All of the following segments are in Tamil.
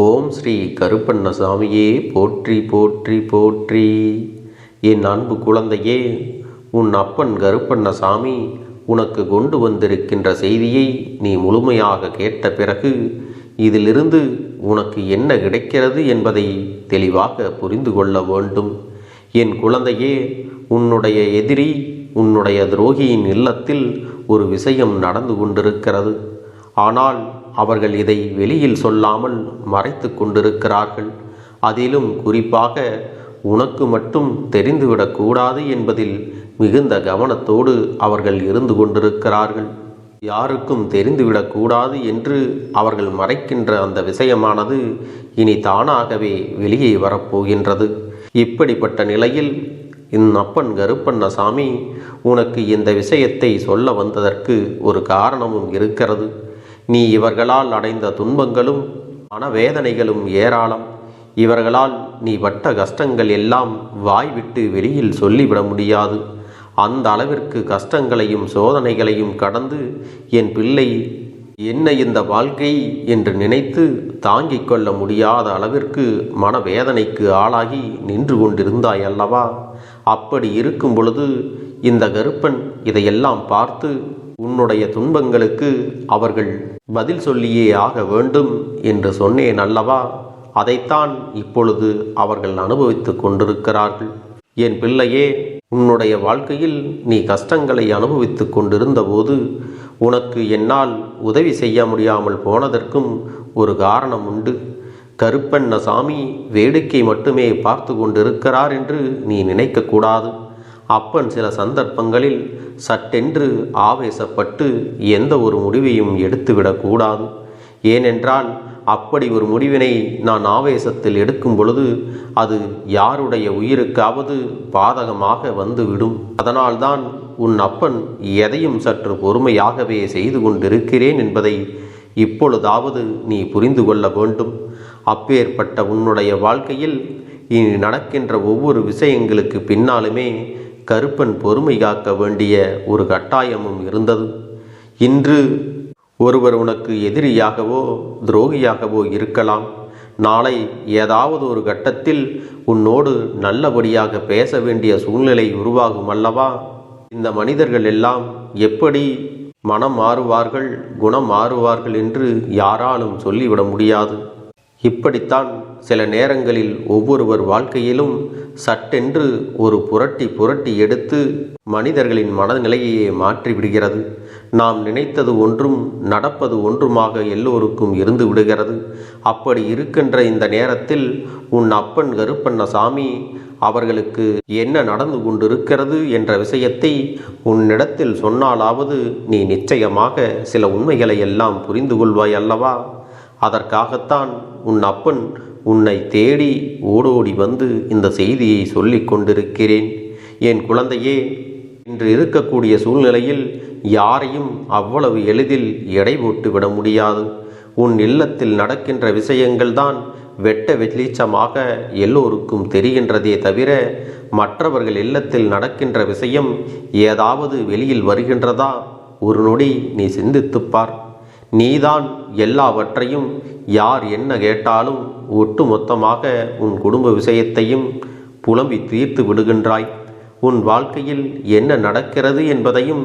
ஓம் ஸ்ரீ கருப்பண்ணசாமியே போற்றி போற்றி போற்றி. என் அன்பு குழந்தையே உன் அப்பன் கருப்பண்ணசாமி உனக்கு கொண்டு வந்திருக்கின்ற செய்தியை நீ முழுமையாக கேட்ட பிறகு இதிலிருந்து உனக்கு என்ன கிடைக்கிறது என்பதை தெளிவாக புரிந்து கொள்ள வேண்டும். என் குழந்தையே உன்னுடைய எதிரி உன்னுடைய துரோகியின் இல்லத்தில் ஒரு விஷயம் நடந்து கொண்டிருக்கிறது. ஆனால் அவர்கள் இதை வெளியில் சொல்லாமல் மறைத்து கொண்டிருக்கிறார்கள். அதிலும் குறிப்பாக உனக்கு மட்டும் தெரிந்துவிடக்கூடாது என்பதில் மிகுந்த கவனத்தோடு அவர்கள் இருந்து கொண்டிருக்கிறார்கள். யாருக்கும் தெரிந்துவிடக்கூடாது என்று அவர்கள் மறைக்கின்ற அந்த விஷயமானது இனி தானாகவே வெளியே வரப்போகின்றது. இப்படிப்பட்ட நிலையில் இந்நப்பன் கருப்பண்ணசாமி உனக்கு இந்த விஷயத்தை சொல்ல வந்ததற்கு ஒரு காரணமும் இருக்கிறது. நீ இவர்களால் அடைந்த துன்பங்களும் மனவேதனைகளும் ஏராளம். இவர்களால் நீ பட்ட கஷ்டங்கள் எல்லாம் வாய்விட்டு வெளியில் சொல்லிவிட முடியாது. அந்த அளவிற்கு கஷ்டங்களையும் சோதனைகளையும் கடந்து என் பிள்ளை என்ன இந்த வாழ்க்கை என்று நினைத்து தாங்கிக் கொள்ள முடியாத அளவிற்கு மனவேதனைக்கு ஆளாகி நின்று கொண்டிருந்தாய் அல்லவா? அப்படி இருக்கும் பொழுது இந்த கருப்பன் இதையெல்லாம் பார்த்து உன்னுடைய துன்பங்களுக்கு அவர்கள் பதில் சொல்லியே ஆக வேண்டும் என்று சொன்னேன் அல்லவா? அதைத்தான் இப்பொழுது அவர்கள் அனுபவித்துக் கொண்டிருக்கிறார்கள். என் பிள்ளையே உன்னுடைய வாழ்க்கையில் நீ கஷ்டங்களை அனுபவித்துக் கொண்டிருந்த போது உனக்கு என்னால் உதவி செய்ய முடியாமல் போனதற்கும் ஒரு காரணம் உண்டு. கருப்பண்ண சாமி வேடிக்கை மட்டுமே பார்த்து கொண்டிருக்கிறார் என்று நீ நினைக்கக்கூடாது அப்பன் சில சந்தர்ப்பங்களில் சட்டென்று ஆவேசப்பட்டு எந்த ஒரு முடிவையும் எடுத்துவிடக்கூடாது ஏனென்றால் அப்படி ஒரு முடிவினை நான் ஆவேசத்தில் எடுக்கும் பொழுது அது யாருடைய உயிருக்காவது பாதகமாக வந்துவிடும். அதனால்தான் உன் அப்பன் எதையும் சற்று பொறுமையாகவே செய்து கொண்டிருக்கிறேன் என்பதை இப்பொழுதாவது நீ புரிந்து கொள்ள வேண்டும். அப்பேற்பட்ட உன்னுடைய வாழ்க்கையில் இனி நடக்கின்ற ஒவ்வொரு விஷயங்களுக்கு பின்னாலுமே கருப்பன் பொறுமை காக்க வேண்டிய ஒரு கட்டாயமும் இருந்தது. இன்று ஒருவர் உனக்கு எதிரியாகவோ துரோகியாகவோ இருக்கலாம். நாளை ஏதாவது ஒரு கட்டத்தில் உன்னோடு நல்லபடியாக பேச வேண்டிய சூழ்நிலை உருவாகும் அல்லவா? இந்த மனிதர்கள் எல்லாம் எப்படி மனம் மாறுவார்கள் குணம் மாறுவார்கள் என்று யாராலும் சொல்லிவிட முடியாது. இப்படித்தான் சில நேரங்களில் ஒவ்வொருவர் வாழ்க்கையிலும் சட்டென்று ஒரு புரட்டி புரட்டி எடுத்து மனிதர்களின் மனநிலையையே மாற்றிவிடுகிறது. நாம் நினைத்தது ஒன்றும் நடப்பது ஒன்றுமாக எல்லோருக்கும் இருந்து விடுகிறது. அப்படி இருக்கின்ற இந்த நேரத்தில் உன் அப்பன் கருப்பண்ணசாமி அவர்களுக்கு என்ன நடந்து கொண்டிருக்கிறது என்ற விஷயத்தை உன்னிடத்தில் சொன்னாலாவது நீ நிச்சயமாக சில உண்மைகளை எல்லாம் புரிந்து கொள்வாய் அல்லவா? அதற்காகத்தான் உன் அப்பன் உன்னை தேடி ஓடோடி வந்து இந்த செய்தியை சொல்லிக் கொண்டிருக்கிறேன். என் குழந்தையே இன்று இருக்கக்கூடிய சூழ்நிலையில் யாரையும் அவ்வளவு எளிதில் எடை போட்டு விட முடியாது. உன் இல்லத்தில் நடக்கின்ற விஷயங்கள்தான் வெட்ட வெளிச்சமாக எல்லோருக்கும் தெரிகின்றதே தவிர மற்றவர்கள் இல்லத்தில் நடக்கின்ற விஷயம் ஏதாவது வெளியில் வருகின்றதா? ஒரு நொடி நீ சிந்தித்துப்பார் நீதான் எல்லாவற்றையும் யார் என்ன கேட்டாலும் ஒட்டு மொத்தமாக உன் குடும்ப விஷயத்தையும் புலம்பி தீர்த்து விடுகின்றாய். உன் வாழ்க்கையில் என்ன நடக்கிறது என்பதையும்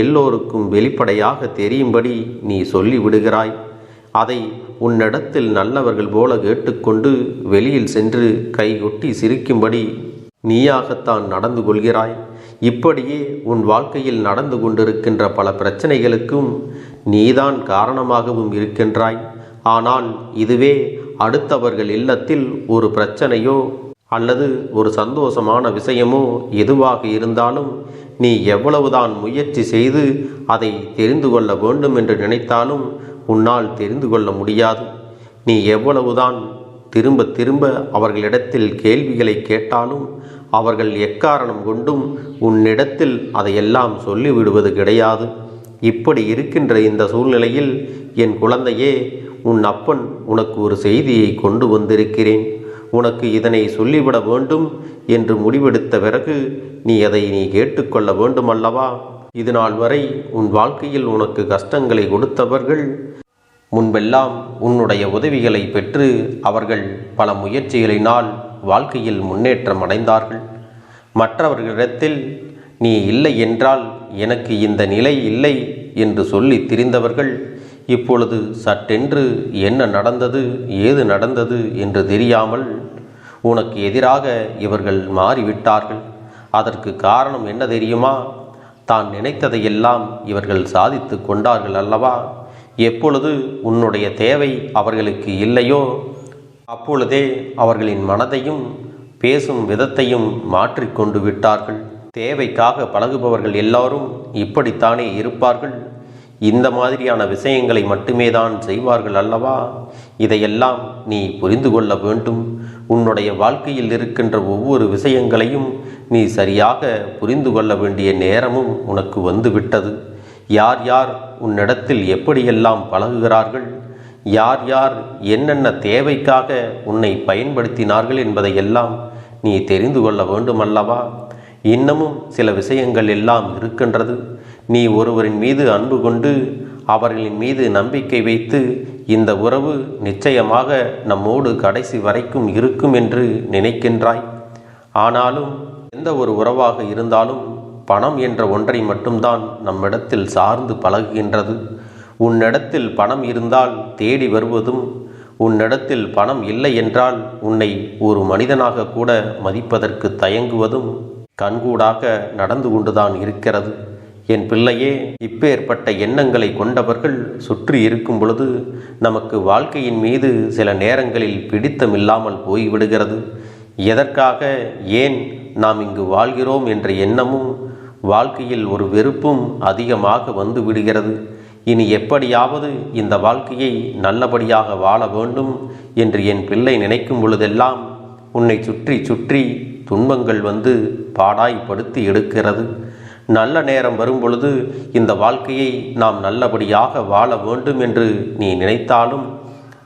எல்லோருக்கும் வெளிப்படையாக தெரியும்படி நீ சொல்லி விடுகிறாய் அதை உன்னிடத்தில் நல்லவர்கள் போல கேட்டுக்கொண்டு வெளியில் சென்று கைகொட்டி சிரிக்கும்படி நீயாகத்தான் நடந்து கொள்கிறாய். இப்படியே உன் வாழ்க்கையில் நடந்து கொண்டிருக்கின்ற பல பிரச்சனைகளுக்கும் நீதான் காரணமாகவும் இருக்கின்றாய். ஆனால் இதுவே அடுத்தவர்கள் இல்லத்தில் ஒரு பிரச்சனையோ அல்லது ஒரு சந்தோஷமான விஷயமோ எதுவாக இருந்தாலும் நீ எவ்வளவுதான் முயற்சி செய்து அதை தெரிந்து கொள்ள வேண்டும் என்று நினைத்தாலும் உன்னால் தெரிந்து கொள்ள முடியாது. நீ எவ்வளவுதான் திரும்ப திரும்ப அவர்களிடத்தில் கேள்விகளை கேட்டாலும் அவர்கள் எக்காரணம் கொண்டும் உன்னிடத்தில் அதையெல்லாம் சொல்லிவிடுவது கிடையாது. இப்படி இருக்கின்ற இந்த சூழ்நிலையில் என் குழந்தையே உன் அப்பன் உனக்கு ஒரு செய்தியை கொண்டு வந்திருக்கிறேன். உனக்கு இதனை சொல்லிவிட வேண்டும் என்று முடிவெடுத்த பிறகு நீ அதை நீ கேட்டுக்கொள்ள வேண்டுமல்லவா? இது நாள் வரை உன் வாழ்க்கையில் உனக்கு கஷ்டங்களை கொடுத்தவர்கள் முன்பெல்லாம் உன்னுடைய உதவிகளை பெற்று அவர்கள் பல முயற்சிகளினால் வாழ்க்கையில் முன்னேற்றம் அடைந்தார்கள். மற்றவர்களிடத்தில் நீ இல்லை என்றால் எனக்கு இந்த நிலை இல்லை என்று சொல்லி திரிந்தவர்கள் இப்பொழுது சட்டென்று என்ன நடந்தது ஏது நடந்தது என்று தெரியாமல் உனக்கு எதிராக இவர்கள் மாறிவிட்டார்கள். அதற்கு காரணம் என்ன தெரியுமா? தான் நினைத்ததையெல்லாம் இவர்கள் சாதித்து கொண்டார்கள் அல்லவா? எப்பொழுது உன்னுடைய தேவை அவர்களுக்கு இல்லையோ அப்பொழுதே அவர்களின் மனதையும் பேசும் விதத்தையும் மாற்றிக்கொண்டு விட்டார்கள். தேவைக்காக பழகுபவர்கள் எல்லாரும் இப்படித்தானே இருப்பார்கள்? இந்த மாதிரியான விஷயங்களை மட்டுமே தான் செய்வார்கள் அல்லவா? இதையெல்லாம் நீ புரிந்து கொள்ள வேண்டும். உன்னுடைய வாழ்க்கையில் இருக்கின்ற ஒவ்வொரு விஷயங்களையும் நீ சரியாக புரிந்து கொள்ள வேண்டிய நேரமும் உனக்கு வந்துவிட்டது. யார் யார் உன்னிடத்தில் எப்படியெல்லாம் பழகுகிறார்கள்? யார் யார் என்னென்ன தேவைக்காக உன்னை பயன்படுத்தினார்கள் என்பதையெல்லாம் நீ தெரிந்து கொள்ள வேண்டுமல்லவா? இன்னமும் சில விஷயங்கள் எல்லாம் இருக்கின்றது. நீ ஒருவரின் மீது அன்பு கொண்டு அவர்களின் மீது நம்பிக்கை வைத்து இந்த உறவு நிச்சயமாக நம்மோடு கடைசி வரைக்கும் இருக்கும் என்று நினைக்கின்றாய். ஆனாலும் எந்த ஒரு உறவாக இருந்தாலும் பணம் என்ற ஒன்றை மட்டும்தான் நம்மிடத்தில் சார்ந்து பழகுகின்றது. உன்னிடத்தில் பணம் இருந்தால் தேடி வருவதும் உன்னிடத்தில் பணம் இல்லை என்றால் உன்னை ஒரு மனிதனாக கூட மதிப்பதற்கு தயங்குவதும் கண்கூடாக நடந்து கொண்டுதான் இருக்கிறது. என் பிள்ளையே இப்பேற்பட்ட எண்ணங்களை கொண்டவர்கள் சுற்றி இருக்கும் பொழுது நமக்கு வாழ்க்கையின் மீது சில நேரங்களில் பிடித்தமில்லாமல் போய்விடுகிறது. எதற்காக ஏன் நாம் இங்கு வாழ்கிறோம் என்ற எண்ணமும் வாழ்க்கையில் ஒரு வெறுப்பும் அதிகமாக வந்து விடுகிறது. இனி எப்படியாவது இந்த வாழ்க்கையை நல்லபடியாக வாழ வேண்டும் என்று என் பிள்ளை நினைக்கும் பொழுதெல்லாம் உன்னை சுற்றி சுற்றி துன்பங்கள் வந்து பாடாய்ப்படுத்தி எடுக்கிறது. நல்ல நேரம் வரும்பொழுது இந்த வாழ்க்கையை நாம் நல்லபடியாக வாழ வேண்டும் என்று நீ நினைத்தாலும்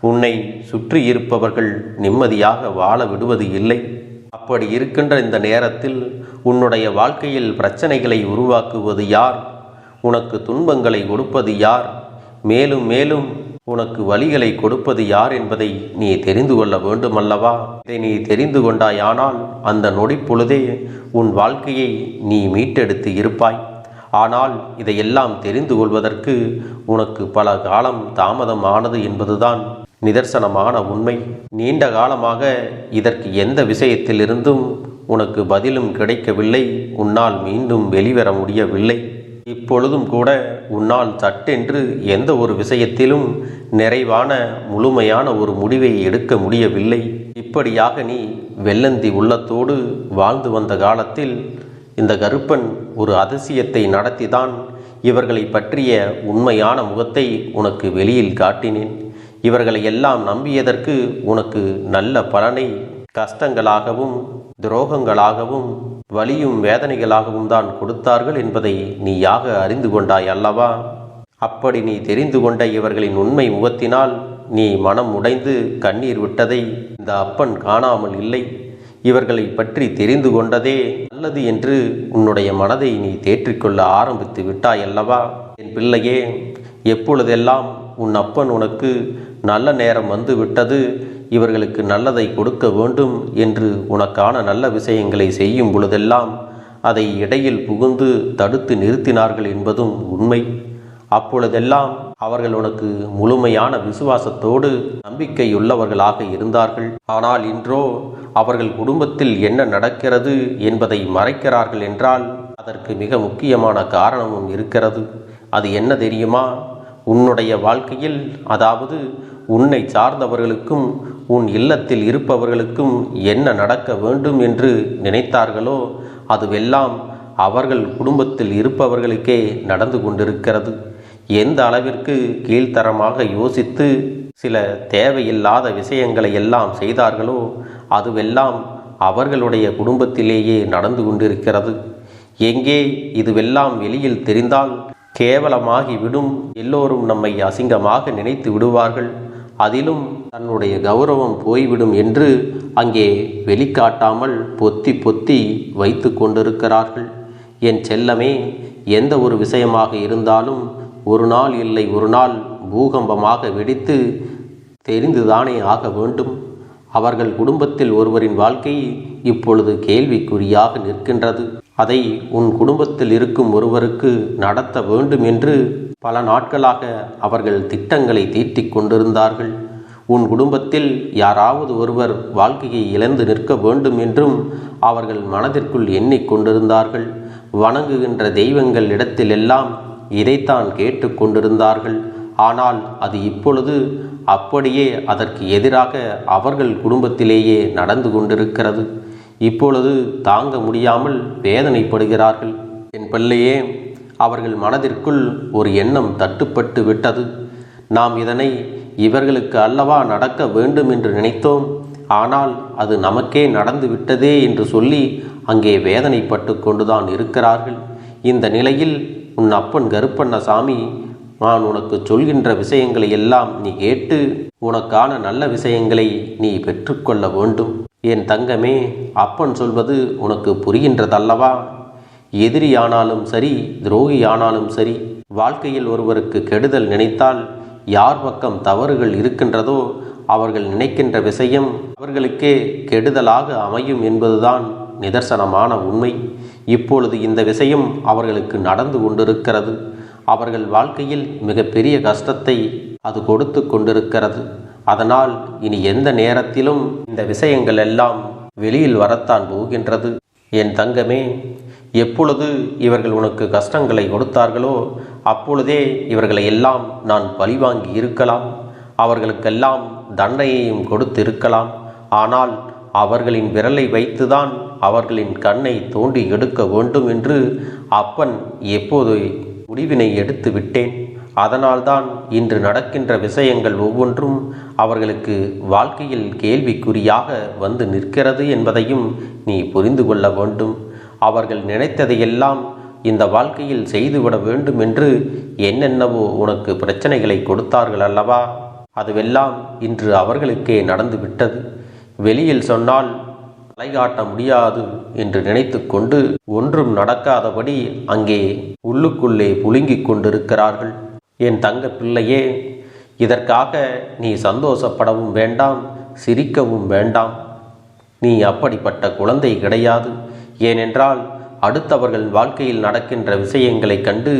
உன்னை சுற்றி இருப்பவர்கள் நிம்மதியாக வாழ விடுவது இல்லை. அப்படி இருக்கின்ற இந்த நேரத்தில் உன்னுடைய வாழ்க்கையில் பிரச்சனைகளை உருவாக்குவது யார்? உனக்கு துன்பங்களை கொடுப்பது யார்? மேலும் மேலும் உனக்கு வழிகளை கொடுப்பது யார் என்பதை நீ தெரிந்து கொள்ள வேண்டுமல்லவா? இதை நீ தெரிந்து கொண்டாயானால் அந்த நொடி பொழுதே உன் வாழ்க்கையை நீ மீட்டெடுத்து இருப்பாய். ஆனால் இதையெல்லாம் தெரிந்து கொள்வதற்கு உனக்கு பல காலம் தாமதம் ஆனது என்பதுதான் நிதர்சனமான உண்மை. நீண்ட காலமாக இதற்கு எந்த விஷயத்திலிருந்தும் உனக்கு பதிலும் கிடைக்கவில்லை. உன்னால் மீண்டும் வெளிவர முடியவில்லை. இப்பொழுதும் கூட உன்னால் சட்டென்று எந்த ஒரு விஷயத்திலும் நிறைவான முழுமையான ஒரு முடிவை எடுக்க முடியவில்லை. இப்படியாக நீ வெள்ளந்தி உள்ளத்தோடு வாழ்ந்து வந்த காலத்தில் இந்த கருப்பன் ஒரு அதிசயத்தை நடத்திதான் இவர்களை பற்றிய உண்மையான முகத்தை உனக்கு வெளியில் காட்டினேன். இவர்களை எல்லாம் நம்பியதற்கு உனக்கு நல்ல பலனை கஷ்டங்களாகவும் துரோகங்களாகவும் வலியும் வேதனைகளாகவும் தான் கொடுத்தார்கள் என்பதை நீயாக அறிந்து கொண்டாய் அல்லவா? அப்படி நீ தெரிந்து கொண்ட இவர்களின் உண்மை முகத்தினால் நீ மனம் உடைந்து கண்ணீர் விட்டதை இந்த அப்பன் காணாமல் இல்லை. இவர்களை பற்றி தெரிந்து கொண்டதே நல்லது என்று உன்னுடைய மனதை நீ தேற்றிக்கொள்ள ஆரம்பித்து விட்டாய் அல்லவா? என் பிள்ளையே எப்பொழுதெல்லாம் உன் அப்பன் உனக்கு நல்ல நேரம் வந்து விட்டது இவர்களுக்கு நல்லதை கொடுக்க வேண்டும் என்று உனக்கான நல்ல விஷயங்களை செய்யும் பொழுதெல்லாம் அதை இடையில் புகுந்து தடுத்து நிறுத்தினார்கள் என்பதும் உண்மை. அப்பொழுதெல்லாம் அவர்கள் உனக்கு முழுமையான விசுவாசத்தோடு நம்பிக்கையுள்ளவர்களாக இருந்தார்கள். ஆனால் இன்றோ அவர்கள் குடும்பத்தில் என்ன நடக்கிறது என்பதை மறைக்கிறார்கள் என்றால் அதற்கு மிக முக்கியமான காரணமும் இருக்கிறது. அது என்ன தெரியுமா? உன்னுடைய வாழ்க்கையில் அதாவது உன்னை சார்ந்தவர்களுக்கும் உன் இல்லத்தில் இருப்பவர்களுக்கும் என்ன நடக்க வேண்டும் என்று நினைத்தார்களோ அதுவெல்லாம் அவர்கள் குடும்பத்தில் இருப்பவர்களுக்கே நடந்து கொண்டிருக்கிறது. எந்த அளவிற்கு கீழ்த்தரமாக யோசித்து சில தேவையில்லாத விஷயங்களை எல்லாம் செய்தார்களோ அதுவெல்லாம் அவர்களுடைய குடும்பத்திலேயே நடந்து கொண்டிருக்கிறது. எங்கே இதுவெல்லாம் வெளியில் தெரிந்தால் கேவலமாகி விடும் எல்லோரும் நம்மை அசிங்கமாக நினைத்து விடுவார்கள். அதிலும் தன்னுடைய கௌரவம் போய்விடும் என்று அங்கே வெளிக்காட்டாமல் பொத்தி பொத்தி வைத்து கொண்டிருக்கிறார்கள். என் செல்லமே எந்த ஒரு விஷயமாக இருந்தாலும் ஒரு நாள் இல்லை ஒரு நாள் பூகம்பமாக வெடித்து தெரிந்துதானே ஆக வேண்டும். அவர்கள் குடும்பத்தில் ஒருவரின் வாழ்க்கை இப்பொழுது கேள்விக்குறியாக நிற்கின்றது. அதை உன் குடும்பத்தில் இருக்கும் ஒருவருக்கு நடத்த வேண்டும் என்று பல நாட்களாக அவர்கள் திட்டங்களை தீட்டிக் கொண்டிருந்தார்கள். உன் குடும்பத்தில் யாராவது ஒருவர் வாழ்க்கையை இழந்து நிற்க வேண்டும் என்றும் அவர்கள் மனதிற்குள் எண்ணிக்கொண்டிருந்தார்கள் வணங்குகின்ற தெய்வங்கள் இடத்திலெல்லாம் இதைத்தான் கேட்டுக்கொண்டிருந்தார்கள் ஆனால் அது இப்பொழுது அப்படியே அதற்கு எதிராக அவர்கள் குடும்பத்திலேயே நடந்து கொண்டிருக்கிறது. இப்பொழுது தாங்க முடியாமல் வேதனைப்படுகிறார்கள். என் பிள்ளையே அவர்கள் மனதிற்குள் ஒரு எண்ணம் தட்டுப்பட்டு விட்டது. நாம் இதனை இவர்களுக்கு அல்லவா நடக்க வேண்டும் என்று நினைத்தோம். ஆனால் அது நமக்கே நடந்து விட்டதே என்று சொல்லி அங்கே வேதனைப்பட்டு கொண்டுதான் இருக்கிறார்கள். இந்த நிலையில் உன் அப்பன் கருப்பண்ணசாமி நான் உனக்கு சொல்கின்ற விஷயங்களை எல்லாம் நீ கேட்டு உனக்கான நல்ல விஷயங்களை நீ பெற்றுக்கொள்ள வேண்டும். என் தங்கமே அப்பன் சொல்வது உனக்கு புரிகின்றதல்லவா? எதிரியானாலும் சரி துரோகியானாலும் சரி வாழ்க்கையில் ஒருவருக்கு கெடுதல் நினைத்தால் யார் பக்கம் தவறுகள் இருக்கின்றதோ அவர்கள் நினைக்கின்ற விஷயம் அவர்களுக்கே கெடுதலாக அமையும் என்பதுதான் நிதர்சனமான உண்மை. இப்பொழுது இந்த விஷயம் அவர்களுக்கு நடந்து கொண்டிருக்கிறது. அவர்கள் வாழ்க்கையில் மிகப்பெரிய கஷ்டத்தை அது கொடுத்து கொண்டிருக்கிறது. அதனால் இனி எந்த நேரத்திலும் இந்த விஷயங்கள் எல்லாம் வெளியில் வரத்தான் போகின்றது. என் தங்கமே எப்பொழுது இவர்கள் உனக்கு கஷ்டங்களை கொடுத்தார்களோ அப்பொழுதே இவர்களை எல்லாம் நான் பழிவாங்கி இருக்கலாம். அவர்களுக்கெல்லாம் தண்டனையையும் கொடுத்து இருக்கலாம் ஆனால் அவர்களின் விரலை வைத்துதான் அவர்களின் கண்ணை தோண்டி எடுக்க வேண்டும் என்று அப்பன் எப்போது முடிவினை எடுத்து விட்டேன். அதனால்தான் இன்று நடக்கின்ற விஷயங்கள் ஒவ்வொன்றும் அவர்களுக்கு வாழ்க்கையில் கேள்விக்குறியாக வந்து நிற்கிறது என்பதையும் நீ புரிந்து கொள்ள வேண்டும். அவர்கள் நினைத்ததையெல்லாம் இந்த வாழ்க்கையில் செய்துவிட வேண்டும் என்று என்னென்னவோ உனக்கு பிரச்சனைகளை கொடுத்தார்கள் அல்லவா? அதுவெல்லாம் இன்று அவர்களுக்கே நடந்து விட்டது வெளியில் சொன்னால் தலைகாட்ட முடியாது என்று நினைத்து கொண்டு ஒன்றும் நடக்காதபடி அங்கே உள்ளுக்குள்ளே புழுங்கிக் கொண்டிருக்கிறார்கள். என் தங்க பிள்ளையே இதற்காக நீ சந்தோஷப்படவும் வேண்டாம் சிரிக்கவும் வேண்டாம். நீ அப்படிப்பட்ட குழந்தை கிடையாது. ஏனென்றால் அடுத்தவர்கள் வாழ்க்கையில் நடக்கின்ற விஷயங்களைக் கண்டு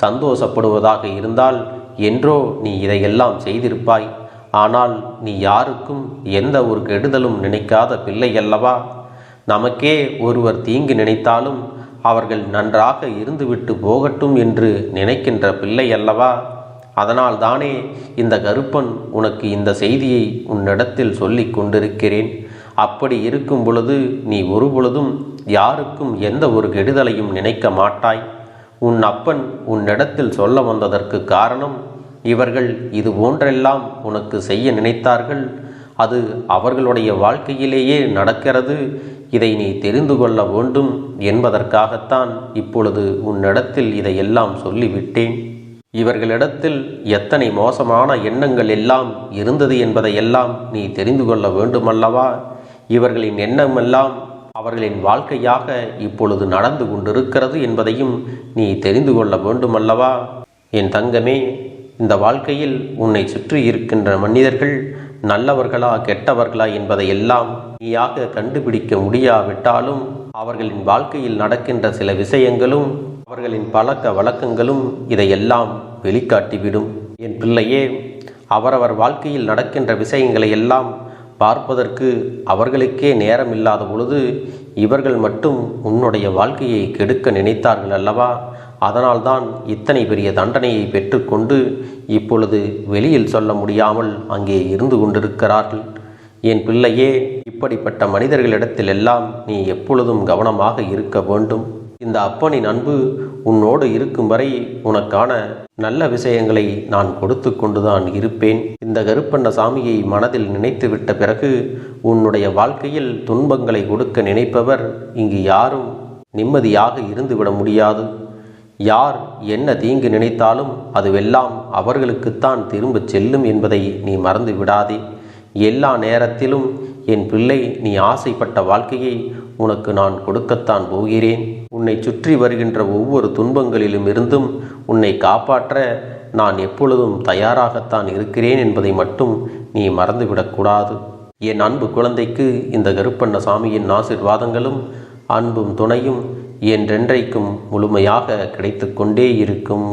சந்தோஷப்படுவதாக இருந்தால் என்றோ நீ இதையெல்லாம் செய்திருப்பாய். ஆனால் நீ யாருக்கும் எந்த ஒரு கெடுதலும் நினைக்காத பிள்ளை அல்லவா? நமக்கே ஒருவர் தீங்கு நினைத்தாலும் அவர்கள் நன்றாக இருந்துவிட்டு போகட்டும் என்று நினைக்கின்ற பிள்ளை அல்லவா? அதனால் தானே இந்த கருப்பன் உனக்கு இந்த செய்தியை உன்னிடத்தில் சொல்லிக் கொண்டிருக்கிறேன். அப்படி இருக்கும் பொழுது நீ ஒரு பொழுதும் யாருக்கும் எந்த ஒரு கெடுதலையும் நினைக்க மாட்டாய். உன் அப்பன் உன்னிடத்தில் சொல்ல வந்ததற்கு காரணம் இவர்கள் இது போன்றெல்லாம் உனக்கு செய்ய நினைத்தார்கள். அது அவர்களுடைய வாழ்க்கையிலேயே நடக்கிறது. இதை நீ தெரிந்து கொள்ள வேண்டும் என்பதற்காகத்தான் இப்பொழுது உன்னிடத்தில் இதையெல்லாம் சொல்லிவிட்டேன். இவர்களிடத்தில் எத்தனை மோசமான எண்ணங்கள் எல்லாம் இருந்தது என்பதையெல்லாம் நீ தெரிந்து கொள்ள வேண்டுமல்லவா? இவர்களின் எண்ணமெல்லாம் அவர்களின் வாழ்க்கையாக இப்பொழுது நடந்து கொண்டிருக்கிறது என்பதையும் நீ தெரிந்து கொள்ள வேண்டுமல்லவா? என் தங்கமே இந்த வாழ்க்கையில் உன்னை சுற்றி இருக்கின்ற மனிதர்கள் நல்லவர்களா கெட்டவர்களா என்பதை எல்லாம் நீயாக கண்டுபிடிக்க முடியாவிட்டாலும் அவர்களின் வாழ்க்கையில் நடக்கின்ற சில விஷயங்களும் அவர்களின் பழக்க வழக்கங்களும் இதையெல்லாம் வெளிக்காட்டிவிடும். என் பிள்ளையே அவரவர் வாழ்க்கையில் நடக்கின்ற விஷயங்களை எல்லாம் பார்ப்பதற்கு அவர்களுக்கே நேரம் இல்லாத பொழுது இவர்கள் மட்டும் உன்னுடைய வாழ்க்கையை கெடுக்க நினைத்தார்கள் அல்லவா? அதனால்தான் இத்தனை பெரிய தண்டனையை பெற்றுக்கொண்டு இப்பொழுது வெளியில் சொல்ல முடியாமல் அங்கே இருந்து கொண்டிருக்கிறார்கள். என் பிள்ளையே இப்படிப்பட்ட மனிதர்களிடத்தில் எல்லாம் நீ எப்பொழுதும் கவனமாக இருக்க வேண்டும். இந்த அப்பனின் அன்பு உன்னோடு இருக்கும் வரை உனக்கான நல்ல விஷயங்களை நான் கொடுத்து கொண்டுதான் இருப்பேன். இந்த கருப்பண்ண சாமியை மனதில் நினைத்துவிட்ட பிறகு உன்னுடைய வாழ்க்கையில் துன்பங்களை கொடுக்க நினைப்பவர் இங்கு யாரும் நிம்மதியாக இருந்துவிட முடியாது. யார் என்ன தீங்கு நினைத்தாலும் அதுவெல்லாம் அவர்களுக்குத்தான் திரும்பச் செல்லும் என்பதை நீ மறந்து விடாதே எல்லா நேரத்திலும் என் பிள்ளை நீ ஆசைப்பட்ட வாழ்க்கையை உனக்கு நான் கொடுக்கத்தான் போகிறேன். உன்னை சுற்றி வருகின்ற ஒவ்வொரு துன்பங்களிலும் இருந்தும் உன்னை காப்பாற்ற நான் எப்பொழுதும் தயாராகத்தான் இருக்கிறேன் என்பதை மட்டும் நீ மறந்துவிடக்கூடாது என் அன்பு குழந்தைக்கு இந்த கருப்பண்ண சாமியின் ஆசிர்வாதங்களும் அன்பும் துணையும் என்றென்றைக்கும் முழுமையாக கிடைத்து கொண்டே இருக்கும்.